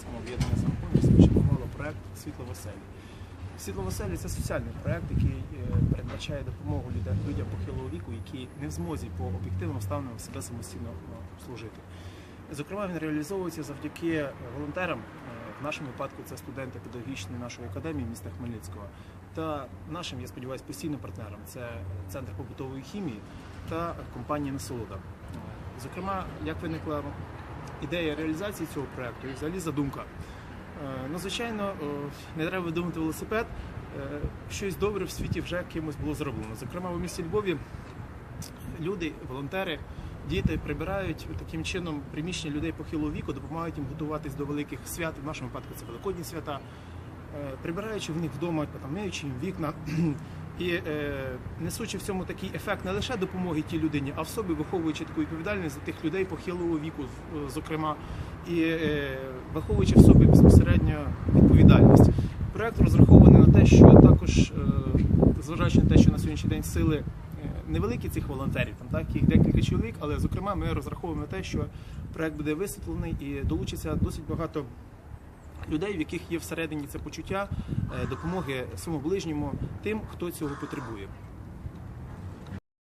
Хмельницькому об'єднання самопоміч започаткувало проект Світло в. Світло в це соціальний проект, який е, передбачає допомогу людям, похилого віку, які не в змозі по об'єктивним обставинам себе самостійно е, служити. Зокрема, він реалізовується завдяки волонтерам. Е, В нашому випадку це студенти педагогічної нашої академії міста Хмельницького та нашим, я сподіваюся, постійним партнерам це центр побутової хімії та компанія Насолода. Зокрема, як виникла ідея реалізації цього проекту і взагалі задумка. Е, Ну, звичайно, е, не треба видумати велосипед. Е, Щось добре в світі вже кимось було зроблено. Зокрема, у місті Львові люди, волонтери, діти прибирають таким чином приміщення людей похилого віку, допомагають їм готуватись до великих свят. В нашому випадку це великодні свята, прибираючи в них вдома, там, їм вікна. І е, несучи в цьому такий ефект не лише допомоги тій людині, а в собі виховуючи таку відповідальність за тих людей похилого віку, зокрема, і е, виховуючи в собі безпосередньо відповідальність. Проект розрахований на те, що також, е, зважаючи на те, що на сьогоднішній день сили е, невеликі цих волонтерів, там так їх декілька чоловік, але зокрема ми розраховуємо на те, що проект буде висвітлений і долучиться досить багато людей, в яких є всередині це почуття е, допомоги своєму ближньому, тим, хто цього потребує.